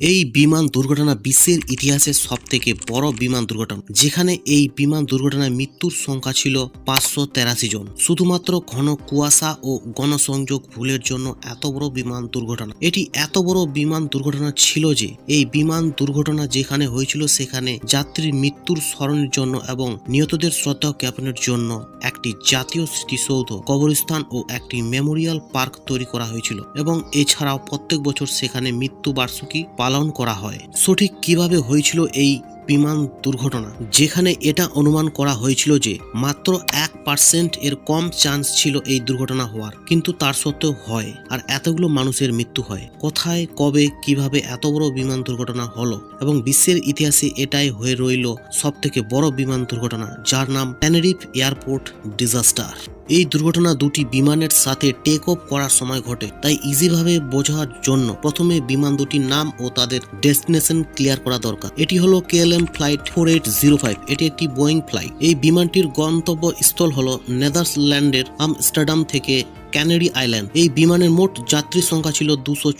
এই বিমান দুর্ঘটনা বিশ্বের ইতিহাসে সব থেকে বড় বিমান দুর্ঘটনা। যেখানে এই বিমান দুর্ঘটনায় মৃত্যুর সংখ্যা ছিল পাঁচশো তেরাশি জন। শুধুমাত্র ঘন কুয়াশা ও গণসংযোগ ভুলের জন্য এত বড় বিমান দুর্ঘটনা। এটি এত বড় বিমান দুর্ঘটনা ছিল যে, এই বিমান দুর্ঘটনা যেখানে হয়েছিল সেখানে যাত্রীর মৃত্যুর স্মরণের জন্য এবং নিহতদের শ্রদ্ধা জ্ঞাপনের জন্য একটি জাতীয় স্মৃতিসৌধ, কবরস্থান ও একটি মেমোরিয়াল পার্ক তৈরি করা হয়েছিল। এবং এছাড়াও প্রত্যেক বছর সেখানে মৃত্যু বার্ষিকী পালন করা হয়। সঠিক কীভাবে হয়েছিল এই বিমান দুর্ঘটনা? যেখানে এটা অনুমান করা হয়েছিল যে মাত্র এক পার্সেন্ট এর কম চান্স ছিল এই দুর্ঘটনা হওয়ার। কিন্তু তার সত্ত্বেও হয়, আর এতগুলো মানুষের মৃত্যু হয়। কোথায়, কবে, কীভাবে এত বড় বিমান দুর্ঘটনা হলো এবং বিশ্বের ইতিহাসে এটাই হয়ে রইল সব থেকে বড় বিমান দুর্ঘটনা, যার নাম ট্যানারিফ এয়ারপোর্ট ডিজাস্টার এই দুর্ঘটনা দুটি বিমানের সাথে টেক অফ করার সময় ঘটে, তাই ইজিভাবে বোঝার জন্য প্রথমে বিমান দুটির নাম ও তাদের ডেস্টিনেশন ক্লিয়ার করা দরকার। এটি হলো KLM flight four eight zero five এটি একটি বোয়িং ফ্লাইট এই বিমানটির গন্তব্যস্থল হলো নেদারল্যান্ডের আমস্টারডাম থেকে ক্যানারি আইল্যান্ড। এই বিমানের মোট যাত্রী সংখ্যা ছিল দুশো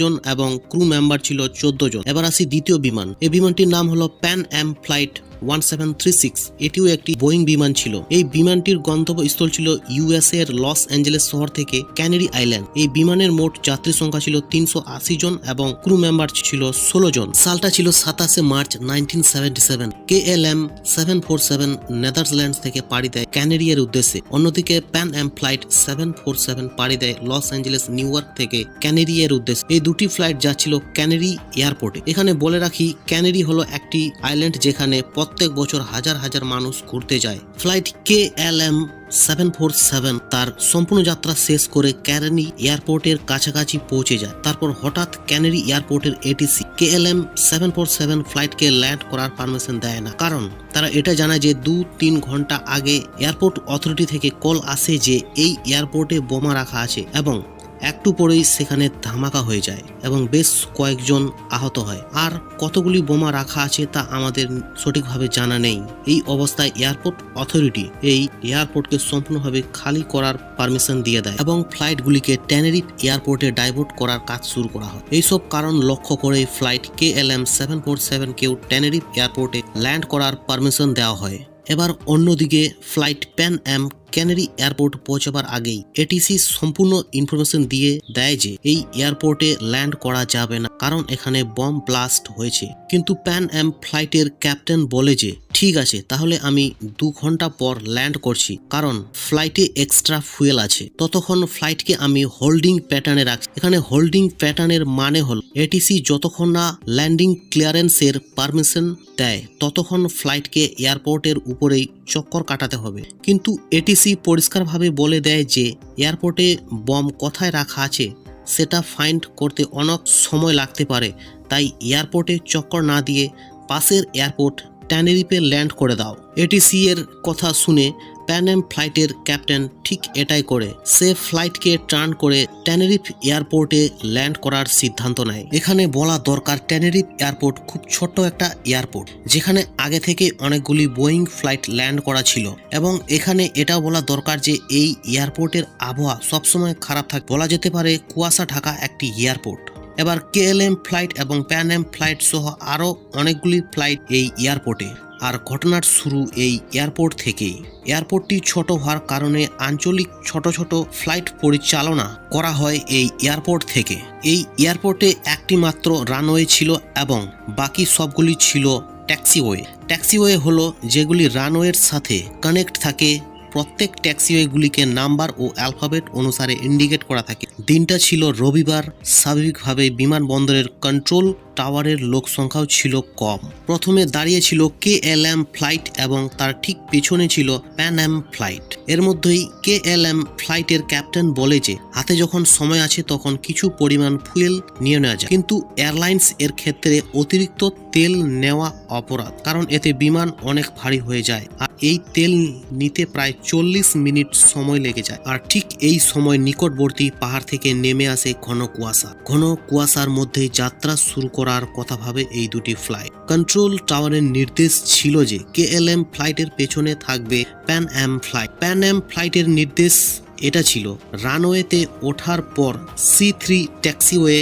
জন এবং ক্রু মেম্বার ছিল চোদ্দ জন। এবার আসি দ্বিতীয় বিমান। এই বিমানটির নাম হলো Pan Am flight one seven three six এটিও একটি বোয়িং বিমান ছিল। এই বিমানটির গন্তব্যস্থল ছিল ইউএসএ এর লস অ্যাঞ্জেলেস শহর থেকে ক্যানারি আইল্যান্ড। এই বিমানের মোট যাত্রী সংখ্যা ছিল তিনশো আশি জন এবং ক্রু মেম্বার ছিল ষোলো জন। সালটা ছিল সাতাশে March nineteen seventy seven K L M seven four seven Netherlands থেকে পাড়ি দেয় ক্যানারি এর উদ্দেশ্যে। অন্যদিকে Pan Am flight seven four seven পাড়ি দেয় লস অ্যাঞ্জেলেস নিউ ইয়র্ক থেকে ক্যানারি এর উদ্দেশ্যে এই দুটি ফ্লাইট যাচ্ছিল ক্যানারি এয়ারপোর্টে এখানে বলে রাখি ক্যানারি হলো একটি আইল্যান্ড যেখানে প্রত্যেক বছর হাজার হাজার মানুষ ঘুরতে যায় flight K L M seven four seven তার সম্পূর্ণ যাত্রা শেষ করে ক্যানারি এয়ারপোর্টের কাছাকাছি পৌঁছে যায় তারপর হঠাৎ ক্যানারি এয়ারপোর্টের ATC K L M seven four seven ফ্লাইটকে land করার পারমিশন দেয় না। কারণ তারা এটা জানায় যে দু তিন ঘণ্টা আগে এয়ারপোর্ট অথরিটি থেকে কল আসে যে এই এয়ারপোর্টে বোমা রাখা আছে এবং একটু পরেই সেখানে ধামাকা হয়ে যায় এবং বেশ কয়েকজন আহত হয়। আর কতগুলি বোমা রাখা আছে তা আমাদের সঠিকভাবে জানা নেই। এই অবস্থায় এয়ারপোর্ট অথরিটি এই এয়ারপোর্টকে সম্পূর্ণভাবে খালি করার পারমিশন দিয়ে দেয় এবং ফ্লাইটগুলিকে ট্যানারিফ এয়ারপোর্টে ডাইভার্ট করার কাজ শুরু করা হয়। এইসব কারণ লক্ষ্য করে flight K L M seven four seven কেউ ট্যানারিফ এয়ারপোর্টে ল্যান্ড করার পারমিশন দেওয়া হয়। এবার অন্যদিকে flight Pan Am Canary airport পৌঁছাবার আগেই এটিসি সম্পূর্ণ ইনফরমেশন দিয়ে দেয় যে এই এয়ারপোর্টে ল্যান্ড করা যাবে না, কারণ এখানে বম ব্লাস্ট হয়েছে। কিন্তু প্যান অ্যাম ফ্লাইটের ক্যাপ্টেন বলে যে ঠিক আছে, তাহলে আমি দু ঘণ্টা পর ল্যান্ড করছি, কারণ ফ্লাইটে এক্সট্রা ফুয়েল আছে। ততক্ষণ ফ্লাইটকে আমি হোল্ডিং প্যাটার্নে রাখছি। এখানে হোল্ডিং প্যাটার্নের মানে হল এটিসি যতক্ষণ না ল্যান্ডিং ক্লিয়ারেন্সের পারমিশন দেয়, ততক্ষণ ফ্লাইটকে এয়ারপোর্টের উপরেই চক্কর কাটাতে হবে। কিন্তু এটিসি পরিষ্কারভাবে বলে দেয় যে, এয়ারপোর্টে বম কোথায় রাখা আছে, সেটা ফাইন্ড করতে অনেক সময় লাগতে পারে। তাই এয়ারপোর্টে চক্কর না দিয়ে পাশের এয়ারপোর্ট ট্যানেরিপে ল্যান্ড করে দাও। এটিসি এর কথা শুনে প্যান অ্যাম ফ্লাইটের ক্যাপ্টেন ঠিক এটাই করে। সে ফ্লাইটকে টার্ন করে ট্যানেরিফ এয়ারপোর্টে ল্যান্ড করার সিদ্ধান্ত নেয়। এখানে বলা দরকার, ট্যানেরিফ এয়ারপোর্ট খুব ছোট্ট একটা এয়ারপোর্ট, যেখানে আগে থেকে অনেকগুলি বোয়িং ফ্লাইট ল্যান্ড করা ছিল এবং এখানে এটা বলা দরকার যে এই এয়ারপোর্টের আবহাওয়া সবসময় খারাপ থাকে, বলা যেতে পারে কুয়াশা ঢাকা একটি এয়ারপোর্ট। এবার কেএলএম ফ্লাইট এবং প্যান এম ফ্লাইট সহ আরও অনেকগুলি ফ্লাইট এই এয়ারপোর্টে। আর ঘটনার শুরু এই এয়ারপোর্ট থেকেই। এয়ারপোর্টটি ছোট হওয়ার কারণে আঞ্চলিক ছোট ছোট ফ্লাইট পরিচালনা করা হয় এই এয়ারপোর্ট থেকে। এই এয়ারপোর্টে একটি মাত্র রানওয়ে ছিল এবং বাকি সবগুলি ছিল ট্যাক্সিওয়ে। ট্যাক্সিওয়ে হলো যেগুলি রানওয়ের সাথে কানেক্ট থাকে। প্রত্যেক ট্যাক্সিওয়েগুলিকে নাম্বার ও অ্যালফাবেট অনুসারে ইন্ডিকেট করা থাকে। দিনটা ছিল রবিবার। স্বাভাবিকভাবে বিমানবন্দরের কন্ট্রোল টাওয়ারের লোক সংখ্যাও ছিল কম। প্রথমে দাঁড়িয়ে ছিল কে এল এম ফ্লাইট এবং তার ঠিক পেছনে ছিল প্যান এম ফ্লাইট। এর মধ্যেই কে এল এম ফ্লাইটের ক্যাপ্টেন বলে যে, হাতে যখন সময় আছে তখন কিছু পরিমাণ ফুয়েল নিয়ে নেওয়া যায়। কিন্তু এয়ারলাইন্স এর ক্ষেত্রে অতিরিক্ত তেল নেওয়া অপরাধ, কারণ এতে বিমান অনেক ভারী হয়ে যায় আর এই তেল নিতে প্রায় চল্লিশ মিনিট সময় লেগে যায়। আর ঠিক এই সময় নিকটবর্তী পাহাড় থেকে নেমে আসে ঘন কুয়াশা। ঘন কুয়াশার মধ্যে যাত্রা শুরু করার কথা ভাবে এই দুটি ফ্লাইট কন্ট্রোল টাওয়ারের নির্দেশ ছিল যে কে এল এম ফ্লাইটের পেছনে থাকবে Pan Am flight Pan Am ফ্লাইটের নির্দেশ এটা ছিল রানওয়েতে ওঠার পর সি থ্রি ট্যাক্সিওয়ে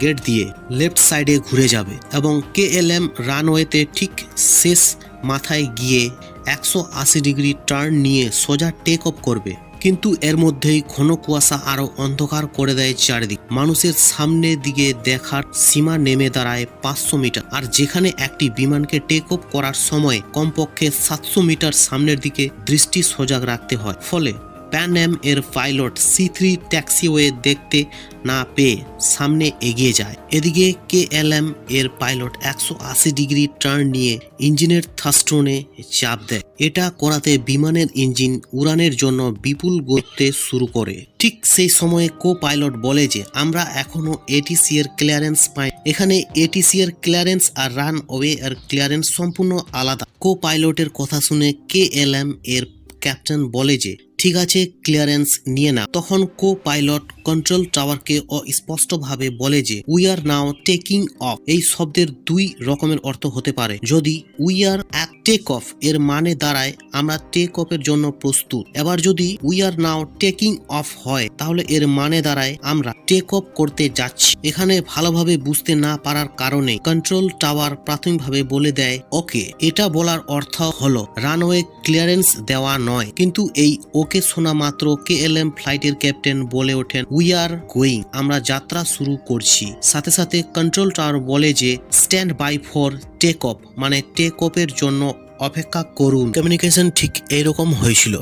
গেট দিয়ে লেফট সাইডে ঘুরে যাবে এবং কে এল এম রানওয়েতে ঠিক শেষ মাথায় গিয়ে একশো আশি ডিগ্রি টার্ন নিয়ে সোজা টেক অফ করবে। কিন্তু এর মধ্যেই ঘন কুয়াশা আরও অন্ধকার করে দেয় চারিদিক। মানুষের সামনে দিকে দেখার সীমা নেমে দাঁড়ায় পাঁচশো মিটার। আর যেখানে একটি বিমানকে টেক অফ করার সময় কমপক্ষে সাতশো মিটার সামনের দিকে দৃষ্টি সজাগ রাখতে হয়। ফলে প্যান এম এর পাইলট সি থ্রি ট্যাক্সিওয়ে দেখতে না পেয়ে সামনে এগিয়ে যায়। এদিকে কে এল এম এর পাইলট একশো আশি ডিগ্রি টার্ন নিয়ে ইঞ্জিনের থাস্ট্রনে চাপ দেয়। এটা করাতে বিমানের ইঞ্জিন উড়ানের জন্য বিপুল গড়তে শুরু করে। ঠিক সেই সময়ে কো পাইলট বলে যে, আমরা এখনও এটিসি এর ক্লিয়ারেন্স পাই এখানে এটিসি এর ক্লিয়ারেন্স আর রান ওয়ে এর ক্লিয়ারেন্স সম্পূর্ণ আলাদা। কো পাইলটের কথা শুনে কে এল এম এর ক্যাপ্টেন বলে যে ঠিক আছে ক্লিয়ারেন্স নিয়ে না তখন কো পাইলট কন্ট্রোল টাওয়ারকে অস্পষ্টভাবে বলে যে we are now taking off এই শব্দের দুই রকমের অর্থ হতে পারে। যদি we are at take off এর মানে দাঁড়ায়, আমরা টেক অফের জন্য প্রস্তুত। এবার যদি we are now taking off হয়, তাহলে এর মানে দাঁড়ায়, আমরা টেক অফ করতে যাচ্ছি। এখানে ভালোভাবে বুঝতে না পারার কারণে কন্ট্রোল টাওয়ার প্রাথমিকভাবে বলে দেয় ওকে এটা বলার অর্থ হলো রানওয়ে ক্লিয়ারেন্স দেওয়া নয়। কিন্তু এই ওকে শোনা মাত্র কে এল এম ফ্লাইটের ক্যাপ্টেন বলে ওঠেন উই আর গোয়িং আমরা যাত্রা শুরু করছি। সাথে সাথে কন্ট্রোল টাওয়ার বলে যে stand by for take off মানে টেক অফের জন্য অপেক্ষা করুন কমিউনিকেশন ঠিক এইরকম হয়েছিল.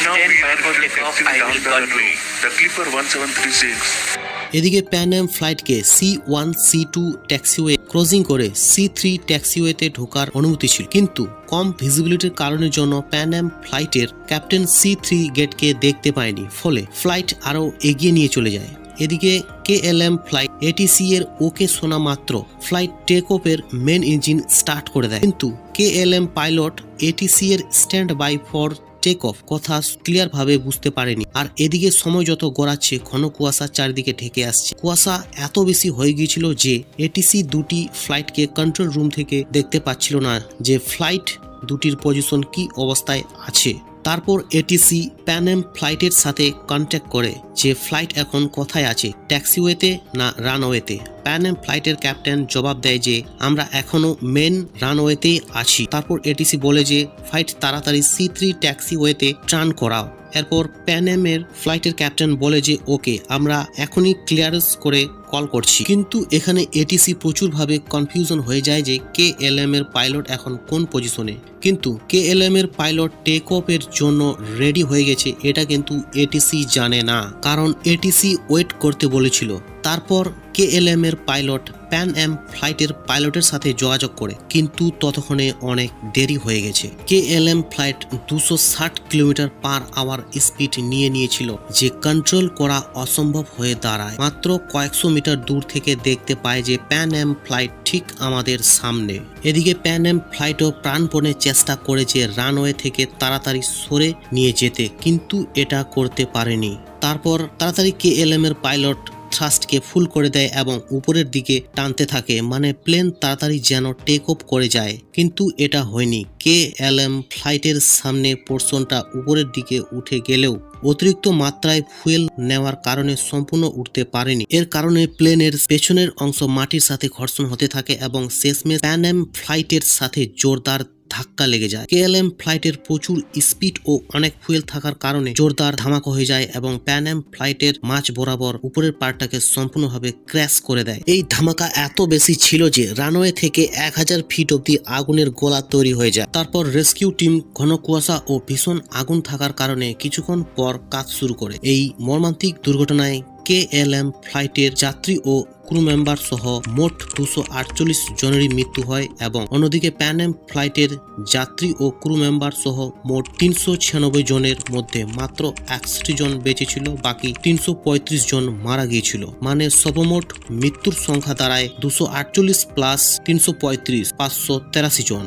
Now Stand we by are for takeoff. taxiing I down will the call runway. you. The Clipper 1736. এদিকে Pan Am ফ্লাইটকে C one C two taxiway crossing করে সি থ্রি ট্যাক্সিওয়েতে ঢোকার অনুমতি ছিল কিন্তু কম ভিজিবিলিটির কারণের জন্য প্যান এম ফ্লাইটের ক্যাপ্টেন সি থ্রি গেটকে দেখতে পায়নি ফলে ফ্লাইট আরও এগিয়ে নিয়ে চলে যায় এদিকে K L M flight ATC এর ওকে শোনা মাত্র। ফ্লাইট টেক অফের মেন ইঞ্জিন স্টার্ট করে দেয়। কিন্তু K L M pilot ATC এর stand by for take off কথা ক্লিয়ার ভাবে বুঝতে পারেনি। আর এদিকে সময় যত গড়াচ্ছে, ঘন কুয়াশা চারিদিকে ঢেকে আসছে। কুয়াশা এত বেশি হয়ে গিয়েছিল যে এটিসি দুটি ফ্লাইটকে কন্ট্রোল রুম থেকে দেখতে পাচ্ছিল না যে ফ্লাইট দুটির পজিশন কি অবস্থায় আছে। তারপর এটিসি প্যানেম ফ্লাইটের সাথে কন্ট্যাক্ট করে যে ফ্লাইট এখন কোথায় আছে ট্যাক্সিওয়েতে না রানওয়েতে প্যানেম ফ্লাইটের ক্যাপ্টেন জবাব দেয় যে, আমরা এখনও মেন রানওয়েতেই আছি। তারপর এটিসি বলে যে, ফ্লাইট তাড়াতাড়ি সি থ্রি ট্যাক্সিওয়েতে ট্রান করাও। এরপর প্যানেমের ফ্লাইটের ক্যাপ্টেন বলে যে, ওকে, আমরা এখনই ক্লিয়ারেন্স করে কল করছি। কিন্তু এখানে এটিসি প্রচুরভাবে কনফিউশন হয়ে যায় যে কে এল এম এর পাইলট এখন কোন পজিশনে? কিন্তু কে এল এম এর পাইলট টেক অফ এর জন্য রেডি হয়ে গেছে, এটা কিন্তু এটিসি জানে না। কারণ এটিসি ওয়েট করতে বলেছিল। তারপর কে এল এর পাইলট প্যান এম ফ্লাইটের পাইলটের সাথে যোগাযোগ করে। কিন্তু ততক্ষণে অনেক দেরি হয়ে গেছে। কে এল এম ফ্লাইট দুশো ষাট কিলোমিটার পার আওয়ার স্পিড নিয়ে নিয়েছিল, যে কন্ট্রোল করা অসম্ভব হয়ে দাঁড়ায়। মাত্র কয়েকশো মিটার দূর থেকে দেখতে পায় যে প্যান এম ফ্লাইট ঠিক আমাদের সামনে। এদিকে প্যান এম ফ্লাইটও প্রাণপণে চেষ্টা করেছে রানওয়ে থেকে তাড়াতাড়ি সরে নিয়ে যেতে, কিন্তু এটা করতে পারেনি। তারপর তাড়াতাড়ি কে এল এম এর পাইলট থ্রাস্টকে ফুল করে দেয় এবং উপরের দিকে টানতে থাকে মানে প্লেন তাড়াতাড়ি যেন টেক অফ করে যায়। কিন্তু এটা হয়নি। কে এল এম ফ্লাইটের সামনে পোর্শনটা উপরের দিকে উঠে গেলেও অতিরিক্ত মাত্রায় ফুয়েল নেওয়ার কারণে সম্পূর্ণ উঠতে পারেনি। এর কারণে প্লেনের পেছনের অংশ মাটির সাথে ঘর্ষণ হতে থাকে এবং শেষমেশ প্যান এম ফ্লাইটের সাথে জোরদার ধাক্কা লেগে যায়। কেএলএম ফ্লাইটের প্রচুর স্পিড ও অনেক ফুয়েল থাকার কারণে জোরদার ধামাকা হয়ে যায় এবং প্যান এম ফ্লাইটের মাঝ বরাবর উপরের পার্টটাকে সম্পূর্ণভাবে ক্র্যাশ করে দেয়। এই ধামাকা এত বেশি ছিল যে রানওয়ে থেকে এক হাজার ফিট অব্দি আগুনের গোলা তৈরি হয়ে যায়। তারপর রেস্কিউ টিম ঘন কুয়াশা ও ভীষণ আগুন থাকার কারণে কিছুক্ষণ পর কাজ শুরু করে। এই মর্মান্তিক দুর্ঘটনায় কে এল এম ফ্লাইটের যাত্রী ও ক্রু মেম্বার সহ মোট দুশো আটচল্লিশ জনেরই মৃত্যু হয় এবং অন্যদিকে প্যান এম ফ্লাইটের যাত্রী ও ক্রু মেম্বার সহ মোট তিনশো ছিয়ানব্বই জনের মধ্যে মাত্র একষট্টি জন বেঁচে ছিল, বাকি তিনশো পঁয়ত্রিশ জন মারা গিয়েছিল। মানে সর্বমোট মৃত্যুর সংখ্যা দাঁড়ায় দুশো আটচল্লিশ প্লাস তিনশো পঁয়ত্রিশ, পাঁচশো তেরাশি জন।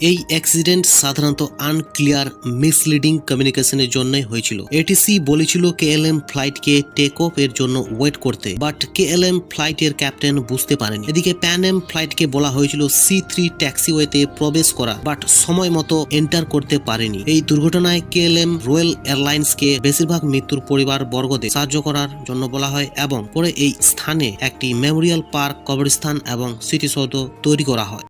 এই অ্যাক্সিডেন্ট সাধারণত আনক্লিয়ার মিসলিডিং কমিউনিকেশনের জন্যই হয়েছিল। এটিসি বলেছিল কেএলএম ফ্লাইটকে টেক অফ এর জন্য ওয়েট করতে বাট কে এল কেএলএম ফ্লাইটের ক্যাপ্টেন বুঝতে পারেনি। এদিকে প্যান এম ফ্লাইটকে বলা হয়েছিল সি থ্রি ট্যাক্সিওয়েতে প্রবেশ করা বাট সময় মতো এন্টার করতে পারেনি। এই দুর্ঘটনায় কে এল কেএলএম রয়্যাল এয়ারলাইন্সকে বেশিরভাগ মৃত্যুর পরিবার বর্গদের সাহায্য করার জন্য বলা হয় এবং পরে এই স্থানে একটি মেমোরিয়াল পার্ক কবরস্থান এবং স্মৃতিসৌধ তৈরি করা হয়।